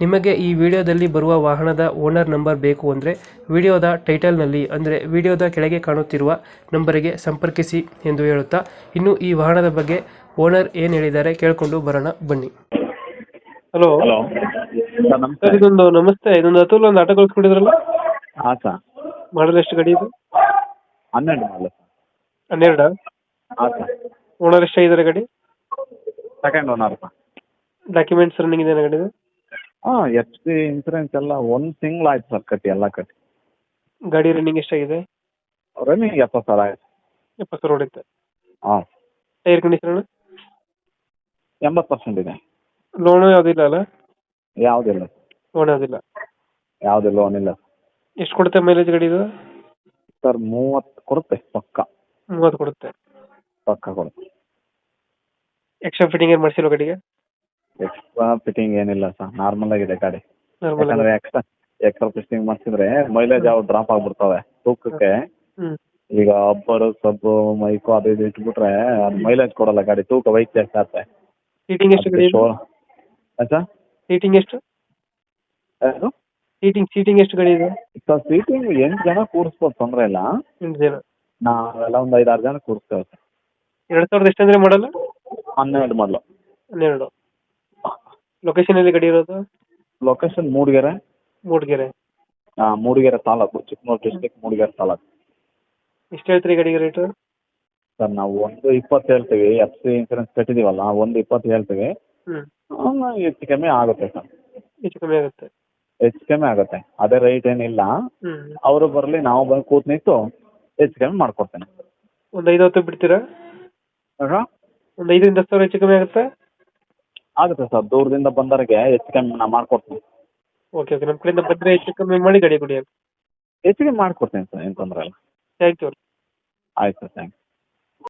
ನಿಮಗೆ ಈ ವಿಡಿಯೋದಲ್ಲಿ ಬರುವ ವಾಹನದ ಓನರ್ ನಂಬರ್ ಬೇಕು ಅಂದರೆ ವಿಡಿಯೋದ ಟೈಟಲ್ನಲ್ಲಿ ಅಂದರೆ ವಿಡಿಯೋದ ಕೆಳಗೆ ಕಾಣುತ್ತಿರುವ ನಂಬರಿಗೆ ಸಂಪರ್ಕಿಸಿ ಎಂದು ಹೇಳುತ್ತಾ ಇನ್ನು ಈ ವಾಹನದ ಬಗ್ಗೆ ಓನರ್ ಏನು ಹೇಳಿದ್ದಾರೆ ಕೇಳಿಕೊಂಡು ಬರೋಣ ಬನ್ನಿ. ಹಲೋ. ಹಲೋ. ಸರ್ ನಮಸ್ತೆ. ಸರ್ ಇದೊಂದು ನಮಸ್ತೆ ಇದೊಂದು ಅತುಲ್ ಒಂದು ಆಟೋ ಕಳಿಸ್ಕೊಂಡಿದ್ರಲ್ಲ? ಹಾಂ ಸರ್. ಮಾಡಲ್ ಎಷ್ಟು ಗಾಡಿ ಇದು? ಹನ್ನೆರಡು ಮಾಡಲ ಹನ್ನೆರಡು? ಹಾಂ ಸರ್. ಓನರ್ ಎಷ್ಟಾಗಿದ್ದಾರೆ ಗಾಡಿ? Second owner sir. Documents running ಇದೆ ಗಾಡಿದು? ಹಾಂ ಎಚ್ ಪಿ ಇನ್ಸೂರೆನ್ಸ್ ಎಲ್ಲ ಒಂದ್ ತಿಂಗ್ಳು ಆಯ್ತು ಸರ್ ಕಟ್ಟಿ ಎಲ್ಲ ಕಟ್ಟಿ. ಗಾಡಿ ರನ್ನಿಂಗ್ ಎಷ್ಟಾಗಿದೆ? ರನ್ನಿಂಗ್ ಎಪ್ಪತ್ತು ಸಾವಿರ ಆಯ್ತು. ಎಪ್ಪತ್ತು ಸಾವಿರ ಹೊಡಿತೆ ಹಾಂ. ಟೈರ್ ಕಂಡೀಷನ್ ಎಂಬತ್ತು ಪರ್ಸೆಂಟ್ ಇದೆ. ಲೋನು ಯಾವುದಿಲ್ಲ ಅಲ್ಲ? ಯಾವುದಿಲ್ಲ ಲೋನ್ ಯಾವುದಿಲ್ಲ ಯಾವ್ದು ಲೋನ್ ಇಲ್ಲ. ಎಷ್ಟು ಕೊಡುತ್ತೆ ಮೈಲೇಜ್ ಗಾಡಿ ಇದು? ಸರ್ ಮೂವತ್ತು ಕೊಡುತ್ತೆ ಪಕ್ಕ. ಮೂವತ್ತು ಕೊಡುತ್ತೆ. ಪಕ್ಕ ಕೊಡುತ್ತೆ. ಎಕ್ಸ್ಟ್ರಾ ಫಿಟ್ಟಿಂಗ್ ಏನು ಮಾಡಿಸಿಲ್ಲ ಗಾಡಿಗೆ? ಎಕ್ಸ್ಟ್ರಾ ಫಿಟ್ಟಿಂಗ್ ಏನಿಲ್ಲ ಸರ್ ನಾರ್ಮಲ್ ಆಗಿದೆ ಗಾಡಿ. ಯಾಕಂದ್ರೆ ಎಕ್ಸ್ಟ್ರಾ ಎಕ್ಸ್ಟ್ರಾ ಫಿಟ್ಟಿಂಗ್ ಮಾಡ್ಸಿದ್ರೆ ಮೈಲೇಜ್ ಯಾವ ಡ್ರಾಪ್ ಆಗ್ಬಿಡ್ತಾವೆ. ತೂಕಕ್ಕೆ ಹ್ಮ್. ಈಗ ಅಬ್ಬರು ಸಬ್ಬು ಮೈಕು ಅದು ಇದು ಇಟ್ಬಿಟ್ರೆ ಮೈಲೇಜ್ ಕೊಡಲ್ಲ ಗಾಡಿ. ತೂಕ ವೈಟ್ ಜಾಸ್ತಿ ಆಗುತ್ತೆ ಸೀಟಿಂಗ್ ಎಷ್ಟು ಗಾಡಿ ಶೋ ಸರ್ ಸೀಟಿಂಗ್ ಎಷ್ಟು? ಅದು ಸೀಟಿಂಗ್ ಸೀಟಿಂಗ್ ಎಷ್ಟು ಗಾಡಿ ಇದೆ? ಸರ್ ಸೀಟಿಂಗ್ ಎಂಟು ಜನ ಕೂರಿಸ್ಬೋದು ತೊಂದರೆ ಇಲ್ಲ. ಎಂಟು ಜನ. ನಾವೆಲ್ಲ ಒಂದು ಐದಾರು ಜನ ಕೂರಿಸ್ತೇವೆ ಸರ್ ಎರಡು ಸಾವಿರದ ಎಷ್ಟು ಅಂದ್ರೆ ಮಾಡಲ್ಲ ಹನ್ನೆರಡು ಮಾಡಲು ಹನ್ನೆರಡು. ಲೊಕೇಶನ್ ಎಲ್ಲಿ ಗಾಡಿ ಇರೋದು? ಲೊಕೇಶನ್ ಮೂಡಿಗೆರೆ. ಮೂಡಿಗೆರೆ. ಆ ಮೂಡಿಗೆರೆ ತಾಲೂಕು ಚಿಕ್ಕಮಗಳೂರು ಡಿಸ್ಟಿಕ್ ಮೂಡಿಗೆರೆ ತಾಲೂಕು. ಎಷ್ಟು ಹೇಳ್ತೀರಿ ಗಾಡಿಗೆ ರೇಟು ಸರ್ ನಾವು ಒಂದು ಇಪ್ಪತ್ತು ಹೇಳ್ತೀವಿ ಎಫ್ ಸಿ ಇನ್ಸೂರೆನ್ಸ್ ಕಟ್ಟಿದೀವಲ್ಲ ಒಂದು ಇಪ್ಪತ್ತು ಹೇಳ್ತೀವಿ. ಹ್ಮ್. ಹೆಚ್ಚು ಕಮ್ಮಿ ಆಗುತ್ತೆ ಸರ್. ಹೆಚ್ಚು ಕಮ್ಮಿ ಆಗುತ್ತೆ. ಹೆಚ್ಚು ಕಮ್ಮಿ ಆಗುತ್ತೆ. ಅದೇ ರೇಟ್ ಏನಿಲ್ಲ. ಹ್ಮ್. ಅವರು ಬರಲಿ ನಾವು ಬಂದು ಕೂತ್ ನಿಂತು ಹೆಚ್ಚು ಕಮ್ಮಿ ಮಾಡ್ಕೊಡ್ತೇನೆ. ಒಂದು ಐದು ಹೊತ್ತು ಬಿಡ್ತೀರಾ? ಆಗ ಒಂದು ಐದರಿಂದ ಹತ್ತು ಸಾವಿರ ಹೆಚ್ಚು ಕಮ್ಮಿ ಆಗುತ್ತೆ? ಆಗುತ್ತೆ ಸರ್. ದೂರದಿಂದ ಬಂದವರಿಗೆ ಹೆಚ್ಚು ಕಮ್ಮಿ ನಾನು ಮಾಡ್ಕೊಡ್ತೀನಿ. ಓಕೆ ಓಕೆ ನಮ್ಮ ಕಡೆಯಿಂದ ಬಂದರೆ ಹೆಚ್ಚು ಕಮ್ಮಿ ಮಾಡಿ ಗಡಿ ಕೊಡಿ ಹೆಚ್ಚಿಗೆ ಮಾಡ್ಕೊಡ್ತೀನಿ ಸರ್ ಏನು ತೊಂದರೆ ಇಲ್ಲ. ಥ್ಯಾಂಕ್ ಯು ಆಯ್ತು ಸರ್ ಥ್ಯಾಂಕ್ಸ್